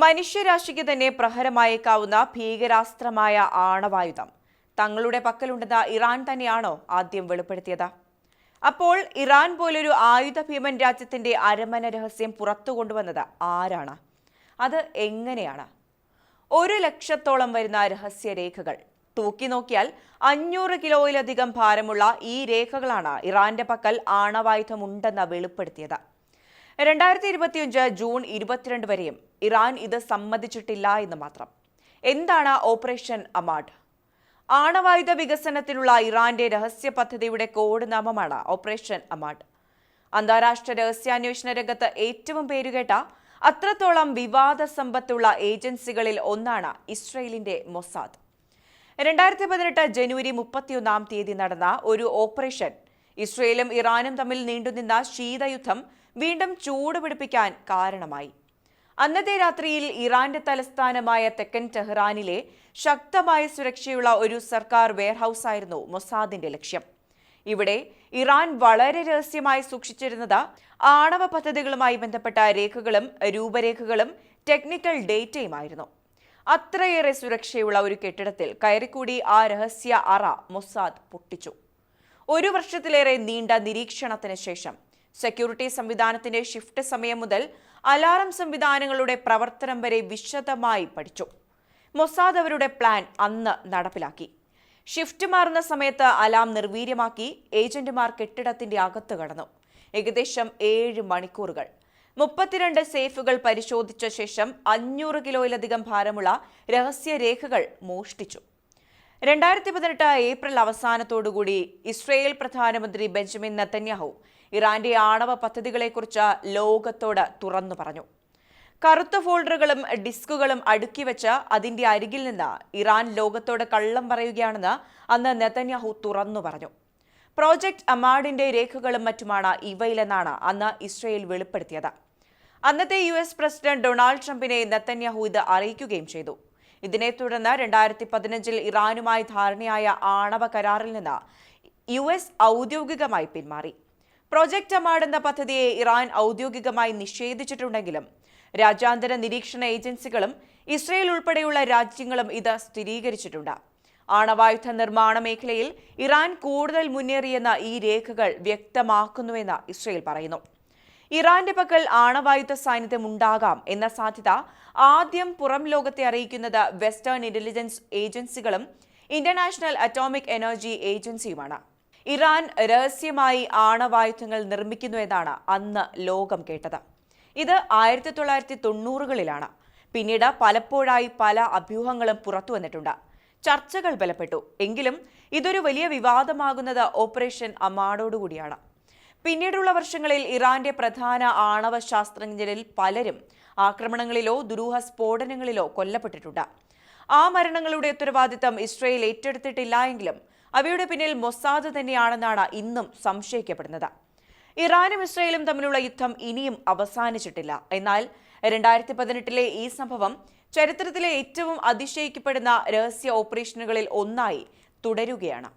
മനുഷ്യരാശിക്ക് തന്നെ പ്രഹരമായേക്കാവുന്ന ഭീകരാസ്ത്രമായ ആണവായുധം. തങ്ങളുടെ പക്കലുണ്ടെന്ന ഇറാൻ തന്നെയാണോ ആദ്യം വെളിപ്പെടുത്തിയത്? അപ്പോൾ ഇറാൻ പോലൊരു ആയുധ ഭീമൻ രാജ്യത്തിന്റെ അരമന രഹസ്യം പുറത്തു കൊണ്ടുവന്നത് ആരാണ്? അത് എങ്ങനെയാണ്? ഒരു ലക്ഷത്തോളം വരുന്ന രഹസ്യരേഖകൾ. തൂക്കി നോക്കിയാൽ അഞ്ഞൂറ് കിലോയിലധികം ഭാരമുള്ള ഈ രേഖകളാണ് ഇറാന്റെ പക്കൽ ആണവായുധമുണ്ടെന്ന് വെളിപ്പെടുത്തിയത്. രണ്ടായിരത്തി ഇരുപത്തിയഞ്ച് ജൂൺ ഇരുപത്തിരണ്ട് വരെയും ഇറാൻ ഇത് സമ്മതിച്ചിട്ടില്ല എന്ന് മാത്രം. എന്താണ് ഓപ്പറേഷൻ അമാഡ്? ആണവായുധ വികസനത്തിനുള്ള ഇറാന്റെ രഹസ്യ പദ്ധതിയുടെ കോഡ് നാമമാണ് ഓപ്പറേഷൻ അമാഡ്. അന്താരാഷ്ട്ര രഹസ്യാന്വേഷണ രംഗത്ത് ഏറ്റവും പേരുകേട്ട അത്രത്തോളം വിവാദ സമ്പത്തുള്ള ഏജൻസികളിൽ ഒന്നാണ് ഇസ്രയേലിന്റെ മൊസാദ്. രണ്ടായിരത്തി പതിനെട്ട് ജനുവരി മുപ്പത്തിയൊന്നാം തീയതി നടന്ന ഒരു ഓപ്പറേഷൻ ഇസ്രയേലും ഇറാനും തമ്മിൽ നീണ്ടുനിന്ന ശീതയുദ്ധം വീണ്ടും ചൂട് ചൂടുപിടിപ്പിക്കാൻ കാരണമായി. അന്നത്തെ രാത്രിയിൽ ഇറാന്റെ തലസ്ഥാനമായ തെക്കൻ ടെഹ്റാനിലെ ശക്തമായ സുരക്ഷയുള്ള ഒരു സർക്കാർ വെയർഹൌസ് ആയിരുന്നു മൊസാദിന്റെ ലക്ഷ്യം. ഇവിടെ ഇറാൻ വളരെ രഹസ്യമായി സൂക്ഷിച്ചിരുന്നത് ആണവ പദ്ധതികളുമായി ബന്ധപ്പെട്ട രേഖകളും രൂപരേഖകളും ടെക്നിക്കൽ ഡേറ്റയുമായിരുന്നു അത്രയേറെ സുരക്ഷയുള്ള ഒരു കെട്ടിടത്തിൽ കയറിക്കൂടി ആ രഹസ്യ അറ മൊസാദ് പൊട്ടിച്ചു. ഒരു വർഷത്തിലേറെ നീണ്ട നിരീക്ഷണത്തിന് ശേഷം സെക്യൂരിറ്റി സംവിധാനത്തിന്റെ ഷിഫ്റ്റ് സമയം മുതൽ അലാറം സംവിധാനങ്ങളുടെ പ്രവർത്തനം വരെ വിശദമായി പഠിച്ചു. മൊസാദ് അവരുടെ പ്ലാൻ അന്ന് നടപ്പിലാക്കി. ഷിഫ്റ്റ് മാറുന്ന സമയത്ത് അലാം നിർവീര്യമാക്കി ഏജന്റുമാർ കെട്ടിടത്തിന്റെ അകത്ത് കടന്നു. ഏകദേശം ഏഴ് മണിക്കൂറുകൾ. മുപ്പത്തിരണ്ട് സേഫുകൾ പരിശോധിച്ച ശേഷം അഞ്ഞൂറ് കിലോയിലധികം ഭാരമുള്ള രഹസ്യരേഖകൾ മോഷ്ടിച്ചു. രണ്ടായിരത്തി പതിനെട്ട് ഏപ്രിൽ അവസാനത്തോടുകൂടി ഇസ്രയേൽ പ്രധാനമന്ത്രി ബെഞ്ചമിൻ നെതന്യാഹു ഇറാന്റെ ആണവ പദ്ധതികളെക്കുറിച്ച് ലോകത്തോട് തുറന്നു പറഞ്ഞു. കറുത്ത ഫോൾഡറുകളും ഡിസ്കുകളും അടുക്കി വെച്ച് അതിന്റെ അരികിൽ നിന്ന് ഇറാൻ ലോകത്തോട് കള്ളം പറയുകയാണെന്ന് അന്ന് നെതന്യാഹു തുറന്നു പറഞ്ഞു. പ്രോജക്ട് അമാഡിന്റെ രേഖകളും മറ്റുമാണ് ഇവയിലെന്നാണ് അന്ന് ഇസ്രയേൽ വെളിപ്പെടുത്തിയത്. അന്നത്തെ യു എസ് പ്രസിഡന്റ് ഡൊണാൾഡ് ട്രംപിനെ നെതന്യാഹു ഇത് അറിയിക്കുകയും ചെയ്തു. ഇതിനെ തുടർന്ന് രണ്ടായിരത്തി പതിനഞ്ചിൽ ഇറാനുമായി ധാരണയായ ആണവ കരാറിൽ നിന്ന് യു എസ് ഔദ്യോഗികമായി പിന്മാറി. പ്രൊജക്ട് അമാഡ് എന്ന പദ്ധതിയെ ഇറാൻ ഔദ്യോഗികമായി നിഷേധിച്ചിട്ടുണ്ടെങ്കിലും രാജ്യാന്തര നിരീക്ഷണ ഏജൻസികളും ഇസ്രയേൽ ഉൾപ്പെടെയുള്ള രാജ്യങ്ങളും ഇത് സ്ഥിരീകരിച്ചിട്ടുണ്ട്. ആണവായുധ നിർമ്മാണ മേഖലയിൽ ഇറാൻ കൂടുതൽ മുന്നേറിയെന്ന ഈ രേഖകൾ വ്യക്തമാക്കുന്നുവെന്ന് ഇസ്രയേൽ പറയുന്നു. ഇറാന്റെ പക്കൽ ആണവായുധ സാന്നിധ്യം ഉണ്ടാകാം എന്ന സാധ്യത ആദ്യം പുറം ലോകത്തെ അറിയിക്കുന്നത് വെസ്റ്റേൺ ഇന്റലിജൻസ് ഏജൻസികളും ഇന്റർനാഷണൽ അറ്റോമിക് എനർജി ഏജൻസിയുമാണ്. ഇറാൻ രഹസ്യമായി ആണവായുധങ്ങൾ നിർമ്മിക്കുന്നു എന്നാണ് അന്ന് ലോകം കേട്ടത്. ഇത് ആയിരത്തി തൊള്ളായിരത്തി തൊണ്ണൂറുകളിലാണ് പിന്നീട് പലപ്പോഴായി പല അഭ്യൂഹങ്ങളും പുറത്തു വന്നിട്ടുണ്ട്. ചർച്ചകൾ ബലപ്പെട്ടു. എങ്കിലും ഇതൊരു വലിയ വിവാദമാകുന്നത് ഓപ്പറേഷൻ അമാഡോടുകൂടിയാണ് പിന്നീടുള്ള വർഷങ്ങളിൽ ഇറാന്റെ പ്രധാന ആണവ ശാസ്ത്രജ്ഞരിൽ പലരും ആക്രമണങ്ങളിലോ ദുരൂഹ സ്ഫോടനങ്ങളിലോ കൊല്ലപ്പെട്ടിട്ടുണ്ട്. ആ മരണങ്ങളുടെ ഉത്തരവാദിത്തം ഇസ്രയേൽ ഏറ്റെടുത്തിട്ടില്ല എങ്കിലും അവയുടെ പിന്നിൽ മൊസാദ് തന്നെയാണെന്നാണ് ഇന്നും സംശയിക്കപ്പെടുന്നത്. ഇറാനും ഇസ്രയേലും തമ്മിലുള്ള യുദ്ധം ഇനിയും അവസാനിച്ചിട്ടില്ല. എന്നാൽ രണ്ടായിരത്തി പതിനെട്ടിലെ ഈ സംഭവം ചരിത്രത്തിലെ ഏറ്റവും അതിശയിക്കപ്പെടുന്ന രഹസ്യ ഓപ്പറേഷനുകളിൽ ഒന്നായി തുടരുകയാണ്.